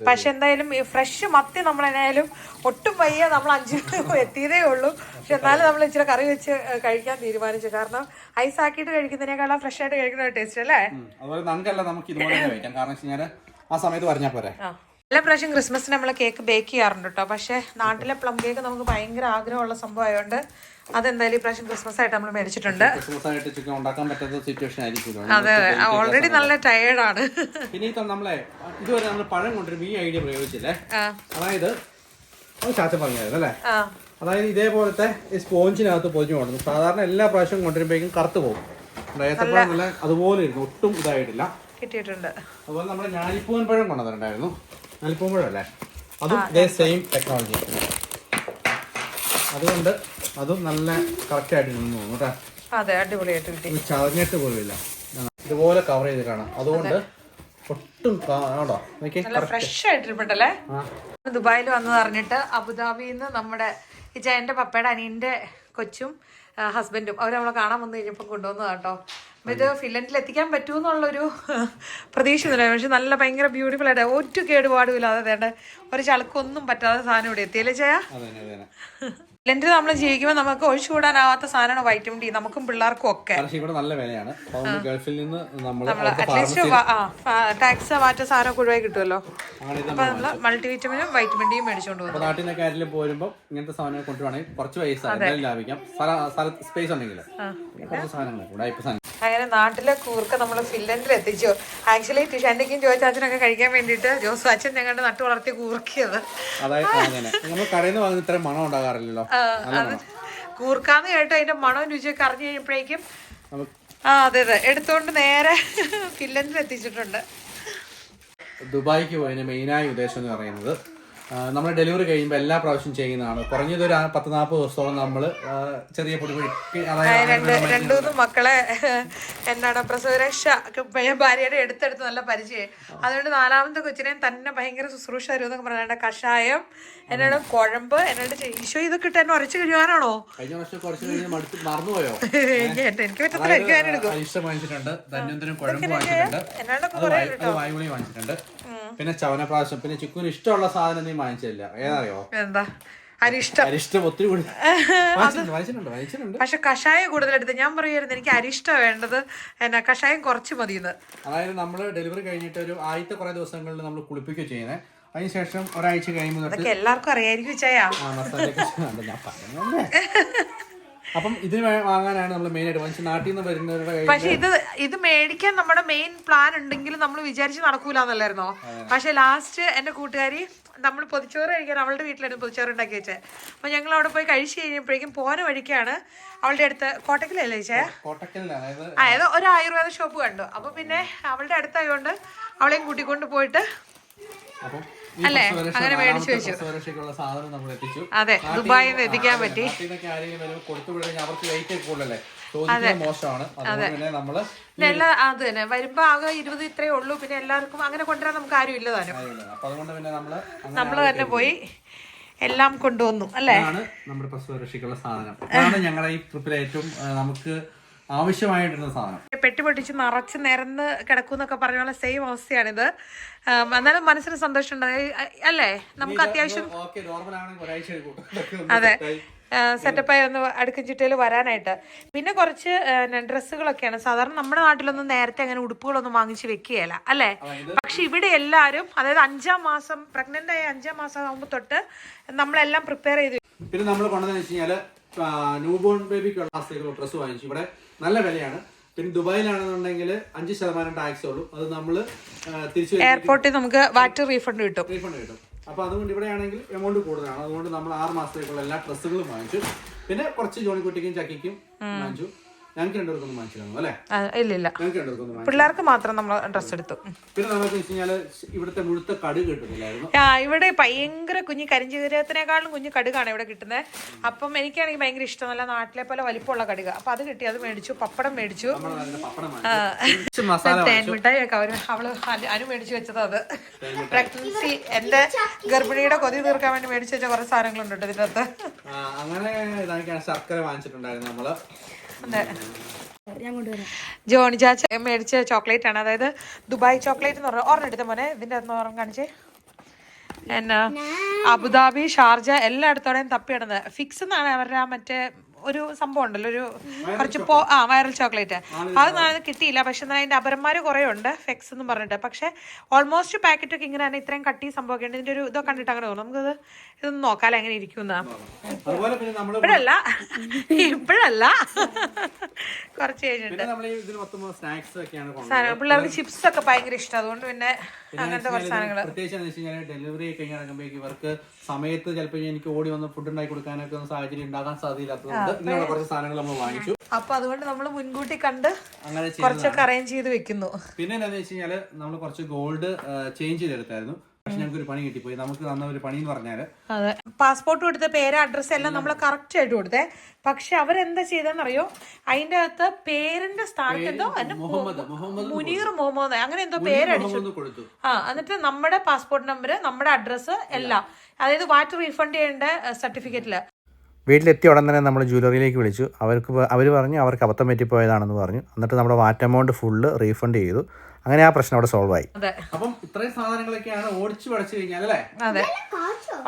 പക്ഷെ എന്തായാലും ഈ ഫ്രഷ് മത്തി നമ്മൾ എന്തായാലും ഒട്ടും വയ്യ. നമ്മൾ അഞ്ചു എത്തിയതേ ഉള്ളൂ. പക്ഷെ എന്നാലും നമ്മൾ ഇച്ചിരി കറി വെച്ച് കഴിക്കാൻ തീരുമാനിച്ചു. കാരണം ഐസ് ആക്കിയിട്ട് കഴിക്കുന്നതിനേക്കാളും ഫ്രഷ് ആയിട്ട് കഴിക്കുന്ന ടേസ്റ്റ് അല്ലേ. അതുപോലെ നമുക്കല്ല നമുക്ക് ഇതുപോലെ തന്നെ കഴിക്കാം. കാരണം ആ സമയത്ത് പറഞ്ഞാൽ പോരെ. എല്ലാ പ്രാവശ്യം ക്രിസ്മസിന് നമ്മൾ കേക്ക് ബേക്ക് ചെയ്യാറുണ്ട് കേട്ടോ പക്ഷെ നാട്ടിലെ പ്ലം കേക്ക് നമുക്ക് ഭയങ്കര ആഗ്രഹമുള്ള സംഭവമായതുകൊണ്ട് അതെന്തായാലും ഈ പ്രാവശ്യം ക്രിസ്മസ് ആയിട്ട് നമ്മൾ മേടിച്ചിട്ടുണ്ട്. ക്രിസ്മസ് ആയിട്ട് ചിക്കൻ ഉണ്ടാക്കാൻ പറ്റാത്ത സിറ്റുവേഷൻ ആയിരിക്കും അതെ അതെ. ഓൾറെഡി നല്ല ടയേർഡാണ് ആണ്. ഇനി നമ്മളെ ഇതുവരെ നമ്മൾ പഴം കൊണ്ടുവരും ഈ ഐഡിയ പ്രയോഗിച്ചില്ലേ? അതായത് അത് ചാച്ച പറഞ്ഞായിരുന്നു അല്ലേ? അതായത് ഇതേപോലത്തെ സ്പോഞ്ചിനകത്ത് പൊതിഞ്ഞു കൊണ്ടുവന്നു സാധാരണ എല്ലാ പ്രാവശ്യവും കൊണ്ടുവരുമ്പോഴേക്കും കറുത്ത് പോകും. ഏത്തപ്പഴം നല്ല അതുപോലെ ഇരുന്നു. ഒട്ടും ഇതായിട്ടില്ല. കിട്ടിയിട്ടുണ്ട്. അതുപോലെ നമ്മുടെ ഞാലിപ്പൂവൻ പഴം കൊണ്ടുവന്നിട്ടുണ്ടായിരുന്നു. ഞാലിപ്പൂവൻ പഴം അല്ലേ? അതും ഇതേ സെയിം ടെക്നോളജി അതുകൊണ്ട് അതും നല്ല കറക്റ്റ് ആയിട്ട് നിന്ന് തോന്നുന്നു കേട്ടോ. അതെ അടിപൊളിയായിട്ട് കിട്ടി. ചതഞ്ഞിട്ട് പോലുമില്ല. ഇതുപോലെ കവർ ചെയ്ത് കാണാം. അതുകൊണ്ട് ഒട്ടും കാണോ ഫ്രഷ് ആയിട്ടിരിപ്പുണ്ടല്ലേ? ആ. ദുബായിൽ വന്നത് അറിഞ്ഞിട്ട് അബുദാബിയിൽ നിന്ന് നമ്മുടെ ഈ ജയന്റെ പപ്പയുടെ അനിയന്റെ കൊച്ചും ഹസ്ബൻഡും അവർ നമ്മളെ കാണാൻ വന്നു കഴിഞ്ഞപ്പോൾ കൊണ്ടുവന്നതാണ് കേട്ടോ. അപ്പൊ ഇത് ഫിൻലൻഡിൽ എത്തിക്കാൻ പറ്റുമെന്നുള്ളൊരു പ്രതീക്ഷ ഒന്നുമില്ല പക്ഷെ നല്ല ഭയങ്കര ബ്യൂട്ടിഫുൾ ആയിട്ട് ഒറ്റ കേടുപാടുമില്ലാതെ വേണ്ട. ഒരു ചളക്കൊന്നും പറ്റാതെ സാധനം ഇവിടെ എത്തിയല്ലേ ചെയ്യാ ഫിൻലൻഡിൽ നമ്മൾ ജീവിക്കുമ്പോൾ നമുക്ക് ഒഴിച്ചുകൂടാനാവാത്ത സാധനമാണ് വൈറ്റമിൻ ഡി നമുക്കും പിള്ളേർക്കും ഒക്കെ ഇവിടെ നല്ല വിലയാണ്. ഗൾഫിൽ നിന്ന് നമ്മൾ അറ്റ്ലീസ്റ്റ് ടാക്സ് മാറ്റ സാധനം ഒഴിവായി കിട്ടുമല്ലോ. അപ്പൊ നമ്മൾ മൾട്ടിവിറ്റമിനും വൈറ്റമിൻ ഡിയും മേടിച്ചുകൊണ്ട് പോകും നാട്ടിൽ നിന്നൊക്കെ ആരെങ്കിലും പോരുമ്പോൾ ഇങ്ങനത്തെ സാധനങ്ങൾ കൊണ്ടുപോകണമെങ്കിൽ കുറച്ച് പൈസ ലാഭിക്കാം. സ്ഥലം സ്പേസ് ഉണ്ടെങ്കിൽ കുറച്ച് സാധനങ്ങൾ ഉടായ്പ സാധനം അങ്ങനെ നാട്ടിലെ കൂർക്ക നമ്മൾ ഫിൻലൻഡിൽ എത്തിച്ചു. ആക്ച്വലി ടിഷാന്റെക്കും ജോസ് അച്ഛനൊക്കെ കഴിക്കാൻ വേണ്ടിയിട്ട് ജോസ് അച്ഛൻ ഞങ്ങളുടെ നട്ടു വളർത്തി കൂർക്കിയത്. കൂർക്കാന്ന് കേട്ടോ അതിന്റെ മണവും രുചിയൊക്കെ അറിഞ്ഞു കഴിഞ്ഞപ്പോഴേക്കും ആ അതെ അതെ. എടുത്തോണ്ട് നേരെ ഫിൻലൻഡിൽ എത്തിച്ചിട്ടുണ്ട്. ദുബായിക്ക് പോയതിന് മെയിനായ ഉദ്ദേശം എന്ന് പറയുന്നത് നമ്മൾ ഡെലിവറി കഴിയുമ്പോൾ എല്ലാ പ്രാവശ്യം ചെയ്യുന്നതാണ്. കുറഞ്ഞത് ഒരു പത്ത് നാൽപ്പത് ദിവസത്തോളം നമ്മൾ ചെറിയ പൊടി രണ്ട് രണ്ടു മൂന്ന് മക്കളെ എന്താണ് പ്രസവരക്ഷ ഭാര്യയുടെ എടുത്തെടുത്ത് നല്ല പരിചയം അതുകൊണ്ട് നാലാമത്തെ കൊച്ചിനെയും തന്നെ ഭയങ്കര ശുശ്രൂഷ തരുമെന്നൊക്കെ പറഞ്ഞാൽ കഷായം എന്നോട് കുഴമ്പ് എന്നോട് ഈശോ ഇതൊക്കെ ഇട്ട് എന്നെ ഉറച്ചു കഴിയാനാണോ കഴിഞ്ഞ വർഷം കുറച്ച് കഴിഞ്ഞ് മടുത്ത് മറന്നുപോയോ? എനിക്ക് എനിക്ക് പറ്റത്തില്ല എനിക്ക് ഞാൻ എടുക്കും. അരിഷ്ടം വാങ്ങിച്ചിട്ടുണ്ട്. പിന്നെ ചവനപ്രാവശ്യം പിന്നെ ചിക്കുന് ഇഷ്ടമുള്ള സാധനം നീ വാങ്ങിച്ചില്ല ഏതറിയോ? എന്താ? അരിഷ്ടം. അരിഷ്ടം ഒത്തിരി പക്ഷെ കഷായം കൂടുതലെടുത്ത് ഞാൻ പറയുമായിരുന്നു എനിക്ക് അരിഷ്ടം വേണ്ടത് എന്നാ കഷായം കുറച്ച് മതി അതായത് നമ്മൾ ഡെലിവറി കഴിഞ്ഞിട്ട് ഒരു ആദ്യത്തെ കുറെ ദിവസങ്ങളിൽ നമ്മൾ കുളിപ്പിക്കുക ചെയ്യുന്നത് അതിനുശേഷം ഒരാഴ്ച കഴിയുമ്പോൾ എല്ലാവർക്കും അറിയായിരിക്കും ചായ അപ്പം ഇതിന് വാങ്ങാനാണ് നമ്മൾ മെയിൻ ആയിട്ട് വാങ്ങിച്ചത്. നാട്ടിൽ നിന്ന് വരുന്നവരുടെ പക്ഷെ ഇത് ഇത് മേടിക്കാൻ നമ്മുടെ മെയിൻ പ്ലാൻ ഉണ്ടെങ്കിലും നമ്മൾ വിചാരിച്ച് നടക്കൂലെന്നല്ലായിരുന്നോ? പക്ഷെ ലാസ്റ്റ് എന്റെ കൂട്ടുകാരി നമ്മൾ പൊതിച്ചോറ് കഴിക്കാൻ അവളുടെ വീട്ടിലായിരുന്നു പൊതിച്ചോറ് ഉണ്ടാക്കി വെച്ചത് അപ്പൊ ഞങ്ങൾ അവിടെ പോയി കഴിച്ചു കഴിഞ്ഞപ്പോഴേക്കും പോന വഴിക്കാണ് അവളുടെ അടുത്ത് കോട്ടക്കലല്ലേ ചേച്ചേ? അതായത് ഒരു ആയുർവേദ ഷോപ്പ് കണ്ടു. അപ്പൊ പിന്നെ അവളുടെ അടുത്തായതുകൊണ്ട് അവളെയും കൂട്ടിക്കൊണ്ട് പോയിട്ട് അല്ലേ? അങ്ങനെ മേടിച്ചു വെച്ചു. സാധനം നമ്മൾ എത്തിച്ചു. അതെ ദുബായിൽ നിന്ന് എത്തിക്കാൻ പറ്റി. മോശമാണ്. അത്. തന്നെ വരുമ്പോ ആകെ ഇരുപത് ഇത്രേ ഉള്ളൂ. പിന്നെ എല്ലാവർക്കും അങ്ങനെ കൊണ്ടുവരാൻ നമുക്ക് ആരും ഇല്ല താനും. നമ്മൾ തന്നെ പോയി എല്ലാം കൊണ്ടുവന്നു അല്ലേ? നമ്മുടെ നമ്മുടെ പ്രസവരക്ഷയ്ക്കുള്ള സാധനം. അതാണ് ഞങ്ങളുടെ ഈ ട്രിപ്പിൽ ഏറ്റവും നമുക്ക് ആവശ്യമായിട്ടിരുന്ന സാധനം. പെട്ടി പൊട്ടിച്ച് നിറച്ച് നിരന്ന് കിടക്കൂന്നൊക്കെ പറഞ്ഞ പോലെ സെയിം അവസ്ഥയാണിത്. എന്നാലും മനസ്സിന് സന്തോഷം അല്ലേ? നമുക്ക് അത്യാവശ്യം അതെ. സെറ്റപ്പായി ഒന്ന് അടുക്കും ചിട്ടയിൽ വരാനായിട്ട്. പിന്നെ കുറച്ച് ഡ്രസ്സുകളൊക്കെയാണ്. സാധാരണ നമ്മുടെ നാട്ടിലൊന്നും നേരത്തെ അങ്ങനെ ഉടുപ്പുകളൊന്നും വാങ്ങിച്ച് വെക്കുകയല്ല അല്ലേ? പക്ഷെ ഇവിടെ എല്ലാവരും അതായത് അഞ്ചാം മാസം പ്രഗ്നന്റ് ആയ അഞ്ചാം മാസം ആകുമ്പോൾ തൊട്ട് നമ്മളെല്ലാം പ്രിപ്പയർ ചെയ്ത് പിന്നെ നമ്മൾ കൊണ്ടതെന്ന് വെച്ച് ന്യൂ ബോൺ ബേബിക്കുള്ള ഡ്രസ്സ് വാങ്ങിച്ചു. ഇവിടെ നല്ല വിലയാണ് പിന്നെ ദുബായിലാണെന്നുണ്ടെങ്കിൽ അഞ്ച് ശതമാനം ടാക്സ് ഉള്ളൂ. അത് നമ്മൾ തിരിച്ചു എയർപോർട്ടിൽ നമുക്ക് വാറ്റ് റീഫണ്ട് കിട്ടും. റീഫണ്ട് കിട്ടും. അപ്പൊ അതുകൊണ്ട് ഇവിടെയാണെങ്കിൽ എമൗണ്ട് കൂടുതലാണ്. അതുകൊണ്ട് നമ്മൾ ആറ് മാസത്തേക്കുള്ള എല്ലാ ഡ്രസ്സുകളും വാങ്ങിച്ചു. പിന്നെ കുറച്ച് ജോണിക്കുട്ടിക്കും ചക്കിക്കും വാങ്ങിച്ചു. ഞങ്ങൾക്ക് രണ്ടുപേർക്കൊന്നും തന്നു അല്ലേ? ഇല്ല ഇല്ല ഞങ്ങൾക്ക് രണ്ടുപേർക്കൊന്നും പിള്ളേർക്ക് മാത്രം നമ്മൾ ഡ്രസ്സ് എടുത്തു. പിന്നെ നമുക്ക് വെച്ച് കഴിഞ്ഞാൽ ഇവിടുത്തെ മുഴുത്ത കടുക് കിട്ടുന്നില്ലായിരുന്നു. ആ ഇവിടെ ഭയങ്കര കുഞ്ഞു കരിഞ്ചീരകത്തിനേക്കാളും കുഞ്ഞു കടുകാണ് ഇവിടെ കിട്ടുന്നത് അപ്പം എനിക്കാണെങ്കിൽ ഭയങ്കര ഇഷ്ടം നല്ല നാട്ടിലെ പോലെ വലിപ്പമുള്ള കടുക. അപ്പൊ അത് കിട്ടി അത് മേടിച്ചു പപ്പടം മേടിച്ചു. നമ്മൾ അതിന്റെ പപ്പടം വാങ്ങിച്ചു. കുറച്ച് മസാല തേൻ മിഠായി ഒക്കെ അവർ അവൾ അനു- മേടിച്ചു വെച്ചത് അത്. പ്രഗ്നൻസി എന്റെ ഗർഭിണിയുടെ കൊതി തീർക്കാൻ വേണ്ടി മേടിച്ചു വെച്ച കുറെ സാധനങ്ങളുണ്ട് ഇതിനകത്ത്. അങ്ങനെ ശർക്കര വാങ്ങിച്ചിട്ടുണ്ടായിരുന്നു നമ്മൾ. അതെ. ഞാൻ കൊണ്ടുവരാം. ജോണി ചാച്ച മേടിച്ച ചോക്ലേറ്റ് ആണ്. അതായത് ദുബായ് ചോക്ലേറ്റ് എന്ന് പറഞ്ഞാൽ ഒരെണ്ണം എടുത്ത മോനെ. ഇതിന്റെ അകത്ത് ഒരെണ്ണം കാണിച്ചേ. എന്നാ? അബുദാബി ഷാർജ എല്ലായിടത്തോടെയും തപ്പിയിടുന്നത് ഫിക്സ് എന്നാണ് അവരുടെ ആ മറ്റേ ഒരു സംഭവം ഉണ്ടല്ലോ. ഒരു കുറച്ച് പോ ആ വൈറൽ ചോക്ലേറ്റ് അത് നാളെ കിട്ടിയില്ല. പക്ഷെ എന്നാൽ അതിന്റെ അപരന്മാര് കുറെ ഉണ്ട് ഫെക്സ് എന്ന് പറഞ്ഞിട്ട്. പക്ഷെ ഓൾമോസ്റ്റ് പാക്കറ്റ് ഒക്കെ ഇങ്ങനെ തന്നെ ഇത്രയും കട്ടി സംഭവമൊക്കെ ഉണ്ട് ഇതിന്റെ ഒരു ഇതൊക്കെ കണ്ടിട്ട് അങ്ങനെ തോന്നും നമുക്കത് ഇതൊന്ന് നോക്കാലോ എങ്ങനെ ഇരിക്കുന്ന ഇപ്പോഴല്ല. ഇപ്പോഴല്ല. കുറച്ച് കഴിഞ്ഞിട്ട്. പിള്ളേർക്ക് ചിപ്സ് ഒക്കെ ഭയങ്കര ഇഷ്ടം. അതുകൊണ്ട് പിന്നെ അങ്ങനത്തെ കുറച്ച് സാധനങ്ങൾ. സാധനങ്ങൾ ഡെലിവറി കഴിഞ്ഞ് ഇറങ്ങുമ്പോഴേക്ക് ഇവർക്ക് സമയത്ത് ചിലപ്പോൾ എനിക്ക് ഓടി വന്ന് ഫുഡ് ഉണ്ടാക്കി കൊടുക്കാനൊക്കെ സാഹചര്യം ഉണ്ടാകാൻ സാധ്യതയില്ലാത്തതുകൊണ്ട് ഇങ്ങനെയുള്ള കുറച്ച് സാധനങ്ങൾ നമ്മൾ വാങ്ങിച്ചു. അപ്പൊ അതുകൊണ്ട് നമ്മൾ മുൻകൂട്ടി കണ്ട് അങ്ങനെ കുറച്ചൊക്കെ അറേഞ്ച് ചെയ്ത് വെക്കുന്നു. പിന്നെ എന്താണെന്ന് വെച്ച് കഴിഞ്ഞാൽ നമ്മൾ കുറച്ച് ഗോൾഡ് ചേഞ്ച് ചെയ്തെടുത്തായിരുന്നു. പക്ഷെ ഞങ്ങൾക്ക് ഒരു പണി കിട്ടിപ്പോയി. നമുക്ക് തന്ന ഒരു പണി എന്ന് പറഞ്ഞാൽ അതെ. പാസ്പോർട്ട് കൊടുത്ത പേര് അഡ്രസ്സ് എല്ലാം നമ്മൾ കറക്റ്റ് ആയിട്ട് കൊടുത്തേ. പക്ഷെ അവരെന്താ ചെയ്തെന്നറിയോ അതിന്റെ അകത്ത് പേരിന്റെ സ്ഥാനത്ത് എന്തോ എന്നെ മുഹമ്മദ് മുഹമ്മദ് മുനീർ മുഹമ്മദ്. അങ്ങനെ എന്തോ പേരടിച്ചു മുഹമ്മദ് കൊടുത്തു. ആ എന്നിട്ട് നമ്മുടെ പാസ്പോർട്ട് നമ്പർ നമ്മുടെ അഡ്രസ്സ് എല്ലാം. അതായത് വാറ്റ് റീഫണ്ട് ചെയ്യേണ്ട സർട്ടിഫിക്കറ്റിൽ വീട്ടിലെത്തിയ ഉടൻ തന്നെ നമ്മൾ ജ്വല്ലറിയിലേക്ക് വിളിച്ചു. അവർക്ക് അവർ പറഞ്ഞു അവർക്ക് അബദ്ധം പറ്റിപ്പോയതാണെന്ന് പറഞ്ഞു. എന്നിട്ട് നമ്മുടെ വാറ്റ് എമൗണ്ട് ഫുള്ള് റീഫണ്ട് ചെയ്തു. അങ്ങനെ ആ പ്രശ്നം അവിടെ സോൾവ് ആയി. അതെ. അപ്പം ഇത്രയും സാധനങ്ങളൊക്കെയാണ് ഓടിച്ചു പഠിച്ചു കഴിഞ്ഞാൽ അല്ലേ? അതെ.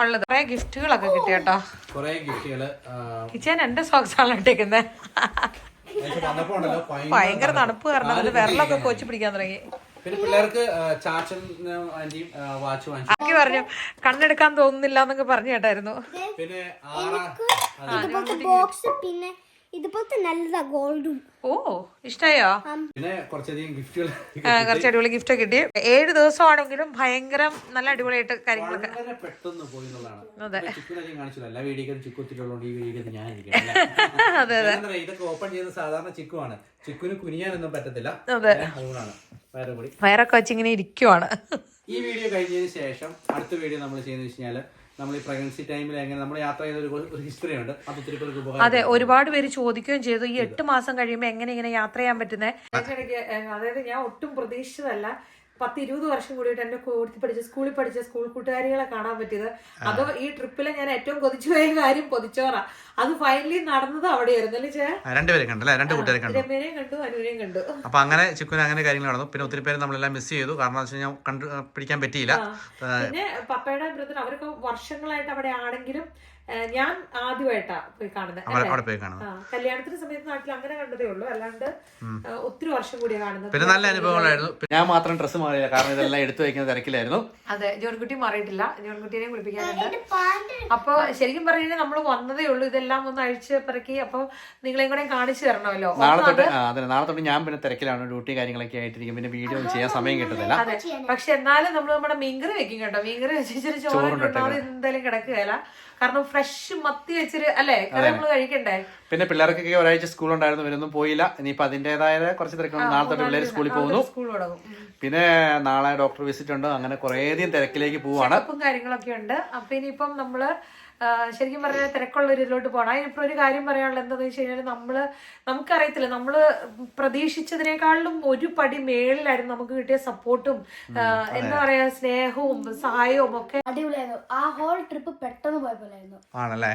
ഉള്ളത്. കുറെ ഗിഫ്റ്റുകളൊക്കെ കിട്ടി കേട്ടോ. കുറെ ഗിഫ്റ്റുകൾ കിച്ചൻ എന്റെ സോക്സ് ആണ് ഇട്ടേക്കുന്നത് വന്നപ്പോ ഭയങ്കര തണുപ്പ്. കാരണം അതിൽ വിരലൊക്കെ കൊച്ചു പിടിക്കാൻ തുടങ്ങി. പിന്നെ പിള്ളേർക്ക് വാച്ച് വാങ്ങിച്ചു. പറഞ്ഞു കണ്ണെടുക്കാൻ തോന്നുന്നില്ല എന്നൊക്കെ പറഞ്ഞു കേട്ടായിരുന്നു. പിന്നെ ആറാ ബോക്സ് പിന്നെ ഇതുപോലത്തെ നല്ലതാ ഗോൾഡും. ഓ ഇഷ്ടായോ? പിന്നെ കുറച്ചധികം ഗിഫ്റ്റുകൾ കുറച്ച് അടിപൊളി ഗിഫ്റ്റ് കിട്ടി. ഏഴ് ദിവസം ദിവസമാണെങ്കിലും ഭയങ്കര നല്ല അടിപൊളിയായിട്ട് കാര്യങ്ങളൊക്കെ. പെട്ടെന്ന് പോയി അതെ. പറയാ, ഇതൊക്കെ ഓപ്പൺ ചെയ്യുന്ന സാധാരണ ചിക്കുവാണ്. ചിക്കുന് കുനിയാനൊന്നും പറ്റത്തില്ല. അതെ. വയറൊക്കെ വെച്ചിങ്ങനെ ഇരിക്കുവാണ്. ഈ വീഡിയോ കഴിഞ്ഞതിന് ശേഷം അടുത്ത വീഡിയോ നമ്മൾ ചെയ്യുന്നത് വെച്ച് കഴിഞ്ഞാൽ നമ്മൾ ഈ പ്രഗ്നൻസി ടൈമിൽ എങ്ങനെ നമ്മൾ യാത്ര ചെയ്ത ഒരു ഹിസ്റ്ററി ഉണ്ട്. അത് ഒത്തിരി പേർക്ക് ഉപകാരം അതെ ഒരുപാട് പേര് ചോദിക്കുകയും ചെയ്തു ഈ എട്ട് മാസം കഴിയുമ്പോൾ എങ്ങനെ ഇങ്ങനെ യാത്ര ചെയ്യാൻ പറ്റുന്നത് അതായത് ഞാൻ ഒട്ടും പ്രതീക്ഷിച്ചതല്ല. പത്ത് ഇരുപത് വർഷം കൂടിയിട്ട് എന്റെ കൂടി പഠിച്ച സ്കൂളിൽ പഠിച്ച സ്കൂൾ കൂട്ടുകാരികളെ കാണാൻ പറ്റിയത്. അത് ഈ ട്രിപ്പിലെ ഞാൻ ഏറ്റവും കൊതിച്ചു പോയ കാര്യം പൊതിച്ചോറ. അത് ഫൈനലി നടന്നത് അവിടെയായിരുന്നു അല്ലേ ചേ രണ്ടുപേരെ കണ്ടല്ലേ രണ്ട് കൂട്ടുകാരെ കണ്ടു. രമ്യനെയും കണ്ടു അനുവിനെയും കണ്ടു. അപ്പൊ അങ്ങനെ ചിക്കുന് അങ്ങനെ കാര്യങ്ങൾ നടന്നു. പിന്നെ ഒത്തിരി പേര് നമ്മളെല്ലാം മിസ് ചെയ്തു. കാരണം ഞാൻ വെച്ച് കഴിഞ്ഞാൽ കണ്ടു പിടിക്കാൻ പറ്റിയില്ല. പിന്നെ പപ്പയുടെ ബ്രദർ അവരൊക്കെ വർഷങ്ങളായിട്ട് അവിടെ ആണെങ്കിലും ഞാൻ ആദ്യമായിട്ടാ പോയി കാണുന്നത് അവിടെ പോയി കാണുന്നത് കല്യാണത്തിന് സമയത്ത് നാട്ടിൽ അങ്ങനെ കണ്ടതേ ഉള്ളൂ. അല്ലാണ്ട് ഒത്തിരി വർഷം കൂടിയാ കാണുന്നത്. പിന്നെ നല്ല അനുഭവങ്ങളായിരുന്നു. ഞാൻ മാത്രം ഡ്രസ്സ് മാറിയില്ല കാരണം ഇതെല്ലാം എടുത്തു വയ്ക്കുന്ന തിരക്കിലായിരുന്നു. അതെ ജോൺകുട്ടി മാറിയിട്ടില്ല. ജോൺകുട്ടിനെ കുളിപ്പിക്കാനുണ്ട്. അപ്പൊ ശരിക്കും പറഞ്ഞു നമ്മൾ വന്നതേ ഉള്ളൂ. ഇതെല്ലാം ഒന്ന് അഴിച്ച് പിറക്കി അപ്പൊ നിങ്ങളെയും കൂടെ കാണിച്ചു തരണമല്ലോ. നാളെ തൊട്ട് അതെ നാളെ തൊട്ട് ഞാൻ പിന്നെ തിരക്കിലാണ്. ഡ്യൂട്ടി കാര്യങ്ങളൊക്കെ ആയിട്ടിരിക്കും. പിന്നെ വീഡിയോ ചെയ്യാൻ സമയം കിട്ടുന്നില്ല അതെ. പക്ഷെ എന്നാലും നമ്മൾ നമ്മുടെ മീൻകറി വെക്കും കേട്ടോ. മീൻകറി വെച്ചിട്ട് ചോറ് എന്തായാലും കിടക്കുകയല്ല കാരണം ഫ്രഷ് മത്തി വെച്ചിട്ട് അല്ലേ? നമ്മൾ നമ്മൾ കഴിക്കണ്ടേ? പിന്നെ പിള്ളേർക്കൊക്കെ ഒരാഴ്ച സ്കൂൾ ഉണ്ടായിരുന്നു ഇവരൊന്നും പോയില്ല. ഇനിയിപ്പോ അതിന്റേതായ കുറച്ച് തിരക്കുണ്ട് നാളെ തൊട്ട് പിള്ളേർ സ്കൂളിൽ പോകുന്നു. പിന്നെ നാളെ ഡോക്ടർ വിസിറ്റ് ഉണ്ട്. അങ്ങനെ കുറേയധികം തിരക്കിലേക്ക് പോവാണ്. കാര്യങ്ങളൊക്കെ ഉണ്ട്. അപ്പൊ ഇനിയിപ്പം നമ്മൾ ശരിക്കും പറഞ്ഞാൽ തിരക്കുള്ള ഒരു ഇതിലോട്ട് പോകണം അതിനിപ്പോൾ ഒരു കാര്യം പറയാനുള്ളത് എന്താണെന്ന് വെച്ച് കഴിഞ്ഞാൽ നമ്മൾ നമുക്കറിയത്തില്ല നമ്മൾ പ്രതീക്ഷിച്ചതിനേക്കാളും ഒരു പടി മേളിലായിരുന്നു നമുക്ക് കിട്ടിയ സപ്പോർട്ടും എന്താ പറയാ സ്നേഹവും സഹായവും ഒക്കെ. അടിപൊളിയായിരുന്നു. ആ ഹോൾ ട്രിപ്പ് പെട്ടെന്ന് പോയ പോലെയായിരുന്നു. ആണല്ലേ?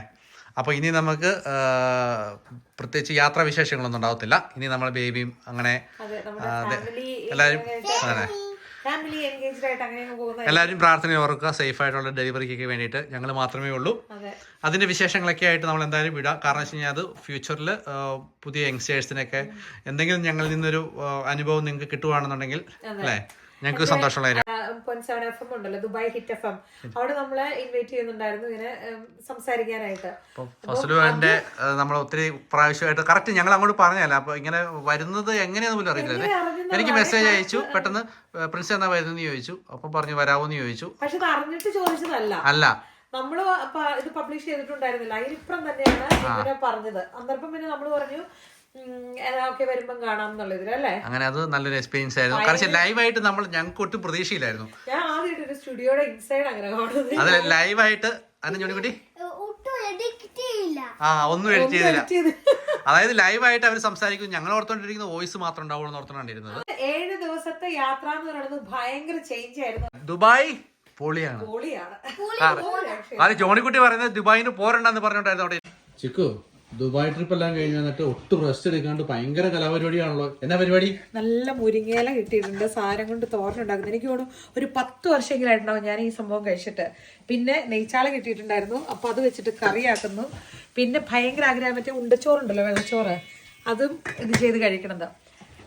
അപ്പോൾ ഇനി നമുക്ക് പ്രത്യേകിച്ച് യാത്രാ വിശേഷങ്ങളൊന്നും ഉണ്ടാവത്തില്ല. ഇനി നമ്മൾ ബേബിയും അങ്ങനെ എല്ലാവരും അതെ. ഫാമിലി എൻഗേജ്ഡ് ആയിട്ട് അങ്ങനെ അങ്ങ് എല്ലാവരും പ്രാർത്ഥന ഓർക്കുക സേഫ് ആയിട്ടുള്ള ഡെലിവറിക്കൊക്കെ വേണ്ടിയിട്ട് ഞങ്ങൾ മാത്രമേ ഉള്ളൂ. അതെ. അതിന്റെ വിശേഷങ്ങളൊക്കെ ആയിട്ട് നമ്മൾ എന്തായാലും വിടാം. കാരണം വെച്ച് കഴിഞ്ഞാൽ അത് ഫ്യൂച്ചറിൽ പുതിയ യങ്സ്റ്റേഴ്സിനൊക്കെ എന്തെങ്കിലും ഞങ്ങളിൽ നിന്നൊരു അനുഭവം നിങ്ങൾക്ക് കിട്ടുവാണെന്നുണ്ടെങ്കിൽ അല്ലേ? ഞങ്ങൾക്ക് സന്തോഷമുള്ള പൊൻസവൻ എഫ് എം ഉണ്ടല്ലോ ദുബായ് ഹിറ്റ് എഫ് എം. അവിടെ നമ്മളെ ഇൻവൈറ്റ് ചെയ്യുന്നുണ്ടായിരുന്നു ഇങ്ങനെ സംസാരിക്കാനായിട്ട്. ഫസലുവിന്റെ നമ്മൾ ഒത്തിരി പ്രാവശ്യമായിട്ട് കറക്റ്റ് ഞങ്ങൾ അങ്ങോട്ട് പറഞ്ഞല്ല അപ്പൊ ഇങ്ങനെ വരുന്നത് എങ്ങനെയാന്ന് പോലും അറിയില്ല എനിക്ക് മെസ്സേജ് അയച്ചു പെട്ടെന്ന് പ്രിൻസ് എന്നാ വരുന്നെന്ന് ചോദിച്ചു അപ്പൊ പറഞ്ഞു വരാവോന്ന് ചോദിച്ചു. പക്ഷെ അറിഞ്ഞിട്ട് ചോദിച്ചതല്ല. അല്ല. നമ്മൾ ഇത് പബ്ലിഷ് ചെയ്തിട്ടുണ്ടായിരുന്നില്ല അതിലിപ്പുറം തന്നെയാണ് പറഞ്ഞത്. അന്നേരം പിന്നെ നമ്മൾ പറഞ്ഞു അങ്ങനെ അത് നല്ലൊരു എക്സ്പീരിയൻസ് ആയിരുന്നു. കാരണം ലൈവായിട്ട് നമ്മൾ ഞങ്ങൾക്ക് ഒട്ടും പ്രതീക്ഷയില്ലായിരുന്നു. അതെ ലൈവായിട്ട് അതിന് ജോണിക്കുട്ടി ആ ഒന്നും എഡിറ്റ് ചെയ്തില്ല. ചെയ്ത്. അതായത് ലൈവായിട്ട് അവർ സംസാരിക്കും. ഞങ്ങൾ ഓർത്തോണ്ടിരിക്കുന്ന വോയിസ് മാത്രം ഉണ്ടാവുള്ളൂ ഓർത്തോണ്ടിരുന്നത് ഏഴ് ദിവസത്തെ യാത്ര എന്ന് പറയുന്നത് ഭയങ്കര ചേഞ്ച് ആയിരുന്നു. ദുബായ് പൊളിയാണ്. പൊളിയാണ്. അത് ജോണിക്കുട്ടി പറയുന്നത് ദുബായിന് പോരണ്ടെന്ന് പറഞ്ഞോണ്ടായിരുന്നു അവിടെ. ചിക്കു ദുബായ് ട്രിപ്പ് എല്ലാം കഴിഞ്ഞ് വന്നിട്ട് ഒട്ടും റെസ്റ്റ് എടുക്കാണ്ട് ഭയങ്കര കലാപരിപാടിയാണല്ലോ. എന്നാ പരിപാടി? നല്ല മുരിങ്ങേല കിട്ടിയിട്ടുണ്ട്. സാരം കൊണ്ട് തോരനുണ്ടാക്കുന്നത് എനിക്ക് തോന്നുന്നു ഒരു പത്ത് വർഷമെങ്കിലായിട്ടുണ്ടാവും ഞാൻ ഈ സംഭവം കഴിച്ചിട്ട്. പിന്നെ നെയ്ച്ചാള കിട്ടിയിട്ടുണ്ടായിരുന്നു. അപ്പൊ അത് വെച്ചിട്ട് കറിയാക്കുന്നു. പിന്നെ ഭയങ്കര ആഗ്രഹം. മറ്റേ ഉണ്ടച്ചോറുണ്ടല്ലോ വെള്ളച്ചോറ്. അതും ഇത് ചെയ്ത് കഴിക്കണത്.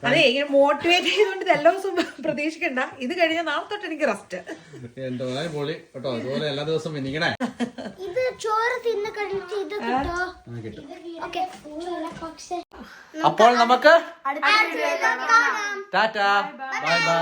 അതെ ഇങ്ങനെ മോട്ടിവേറ്റ് ചെയ്തുകൊണ്ട് എല്ലാ ദിവസവും പ്രതീക്ഷിക്കണ്ട. ഇത് കഴിഞ്ഞാൽ നാളെ തൊട്ട് എനിക്ക് റെസ്റ്റ് എന്റെ പൊളി. കേട്ടോ അതുപോലെ എല്ലാ ദിവസവും എനിക്കണേ ഇത് ചോറ് തിന്ന് കഴിഞ്ഞിട്ട് ഇത് കിട്ടോ? അപ്പോൾ നമുക്ക് ടാറ്റ. Bye bye.